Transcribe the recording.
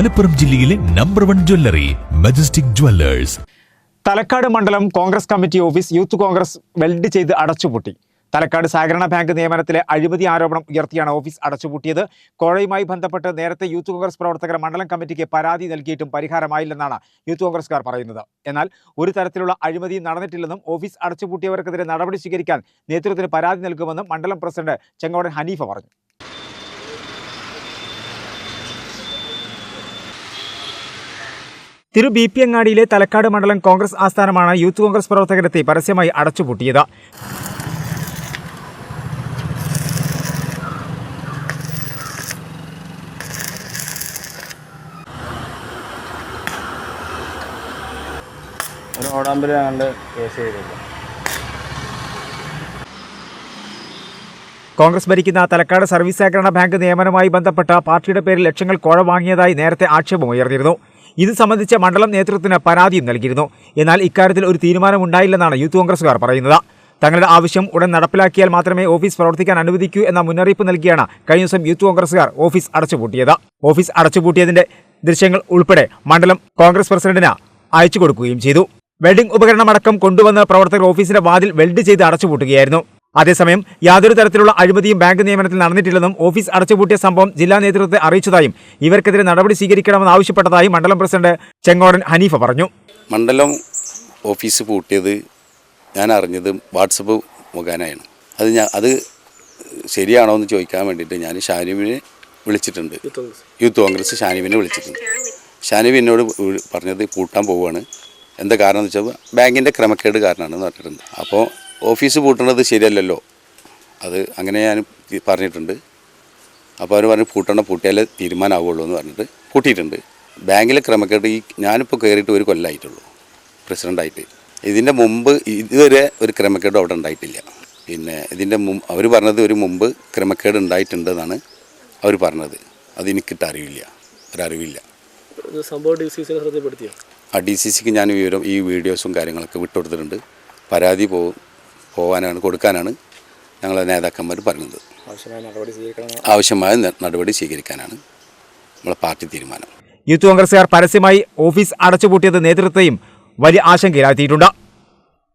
മലപ്പുറം ജില്ലയിലെ number one jewellery Majestic Jewellers Thalakkad മണ്ഡലം Congress committee office youth Congress weld ചെയ്ത് അടച്ചുപൂട്ടി. തലക്കാട് സഹകരണ ബാങ്ക് നിയമനത്തിലെ അഴിമതി ആരോപണം ഉയർത്തിയാണ് ഓഫീസ് അടച്ചുപൂട്ടിയത്. കോഴയുമായി ബന്ധപ്പെട്ട് നേരത്തെ യൂത്ത് കോൺഗ്രസ് പ്രവർത്തകർ മണ്ഡലം കമ്മിറ്റിക്ക് പരാതി നൽകിയിട്ടും പരിഹാരമായില്ലെന്നാണ് യൂത്ത് കോൺഗ്രസ്കാർ പറയുന്നത്. എന്നാൽ ഒരു തരത്തിലുള്ള അഴിമതി നടന്നിട്ടില്ലെന്നും ഓഫീസ് അടച്ചുപൂട്ടിയവർക്കെതിരെ നടപടി സ്വീകരിക്കാൻ നേതൃത്വത്തിന് പരാതി നൽകുമെന്നും മണ്ഡലം പ്രസിഡന്റ് ചെങ്ങോടൻ ഹനീഫ പറഞ്ഞു. തിരു ബി പി അങ്ങാടിയിലെ തലക്കാട് മണ്ഡലം കോൺഗ്രസ് ആസ്ഥാനമാണ് യൂത്ത് കോൺഗ്രസ് പ്രവർത്തകരെത്തി പരസ്യമായി അടച്ചുപൂട്ടിയത്. കോൺഗ്രസ് ഭരിക്കുന്ന തലക്കാട് സർവീസ് സഹകരണ ബാങ്ക് നിയമനവുമായി ബന്ധപ്പെട്ട പാർട്ടിയുടെ പേരിൽ ലക്ഷങ്ങൾ കോഴ വാങ്ങിയതായി നേരത്തെ ആക്ഷേപം ഉയർന്നിരുന്നു ഇത് സംബന്ധിച്ച് മണ്ഡലം നേതൃത്വത്തിന് പരാതിയും നൽകിയിരുന്നു. എന്നാൽ ഇക്കാര്യത്തിൽ ഒരു തീരുമാനമുണ്ടായില്ലെന്നാണ് യൂത്ത് കോൺഗ്രസുകാർ പറയുന്നത്. തങ്ങളുടെ ആവശ്യം ഉടൻ നടപ്പിലാക്കിയാൽ മാത്രമേ ഓഫീസ് പ്രവർത്തിക്കാൻ അനുവദിക്കൂ എന്ന മുന്നറിയിപ്പ് നൽകിയാണ് കഴിഞ്ഞ ദിവസം യൂത്ത് കോൺഗ്രസുകാർ ഓഫീസ് അടച്ചുപൂട്ടിയത്. ഓഫീസ് അടച്ചുപൂട്ടിയതിന്റെ ദൃശ്യങ്ങൾ ഉൾപ്പെടെ മണ്ഡലം കോൺഗ്രസ് പ്രസിഡന്റിന് അയച്ചു കൊടുക്കുകയും ചെയ്തു. വെൽഡിംഗ് ഉപകരണമടക്കം കൊണ്ടുവന്ന് പ്രവർത്തകർ ഓഫീസിന്റെ വാതിൽ വെൽഡ് ചെയ്ത് അടച്ചുപൂട്ടുകയായിരുന്നു. അതേസമയം യാതൊരു തരത്തിലുള്ള അഴിമതിയും ബാങ്ക് നിയമനത്തിൽ നടന്നിട്ടില്ലെന്നും ഓഫീസ് അടച്ചുപൂട്ടിയ സംഭവം ജില്ലാ നേതൃത്വത്തെ അറിയിച്ചതായും ഇവർക്കെതിരെ നടപടി സ്വീകരിക്കണമെന്ന് ആവശ്യപ്പെട്ടതായും മണ്ഡലം പ്രസിഡന്റ് ചെങ്ങോടൻ ഹനീഫ പറഞ്ഞു. മണ്ഡലം ഓഫീസ് പൂട്ടിയത് ഞാൻ അറിഞ്ഞത് വാട്സപ്പ് മുഖേനയാണ്. അത് ഞാൻ അത് ശരിയാണോ എന്ന് ചോദിക്കാൻ വേണ്ടിയിട്ട് ഞാൻ ഷാനിബിനെ വിളിച്ചിട്ടുണ്ട്. യൂത്ത് കോൺഗ്രസ് ഷാനിബിനെ വിളിച്ചിട്ടുണ്ട്. ഷാനിബ് എന്നോട് പറഞ്ഞത് പൂട്ടാൻ പോവുകയാണ്. എന്താ കാരണം എന്ന് വെച്ചാൽ ബാങ്കിന്റെ ക്രമക്കേട് കാരണമാണെന്ന് പറഞ്ഞിട്ടുണ്ട്. അപ്പോൾ ഓഫീസ് പൂട്ടണത് ശരിയല്ലല്ലോ. അത് അങ്ങനെ ഞാൻ പറഞ്ഞിട്ടുണ്ട്. അപ്പോൾ അവർ പറഞ്ഞു പൂട്ടണം പൂട്ടിയാലേ തീരുമാനമാവുള്ളൂ എന്ന് പറഞ്ഞിട്ട് പൂട്ടിയിട്ടുണ്ട്. ബാങ്കിലെ ക്രമക്കേട് ഈ ഞാനിപ്പോൾ കയറിയിട്ട് ഒരു കൊല്ലമായിട്ടുള്ളൂ പ്രസിഡന്റായിട്ട് ഇതിന്റെ മുമ്പ് ഇതുവരെ ഒരു ക്രമക്കേട് അവിടെ ഉണ്ടായിട്ടില്ല. പിന്നെ ഇതിന്റെ മുമ്പ് അവർ പറഞ്ഞത് ഒരു മുമ്പ് ക്രമക്കേട് ഉണ്ടായിട്ടുണ്ടെന്നാണ് അവർ പറഞ്ഞത്. അത് എനിക്കിട്ട് അറിവില്ല ഒരറിവില്ല സംഭവം ഡി സി സിനെ ശ്രദ്ധപ്പെടുത്തിയോ ആ ഡി സി സിക്ക് ഞാൻ വിവരം ഈ വീഡിയോസും കാര്യങ്ങളൊക്കെ വിട്ടുകൊടുത്തിട്ടുണ്ട്. പരാതി പോ പോകാനാണ് കൊടുക്കാനാണ് ഞങ്ങളെ നേതാക്കന്മാർ പറയുന്നത് ആവശ്യമായ നടപടി സ്വീകരിക്കാനാണ് നമ്മളെ പാർട്ടി തീരുമാനം. യൂത്ത് കോൺഗ്രസുകാർ പരസ്യമായി ഓഫീസ് അടച്ചുപൂട്ടിയത് നേതൃത്വത്തെയും വലിയ ആശങ്കയിലാഴ്ത്തിയിട്ടുണ്ട്.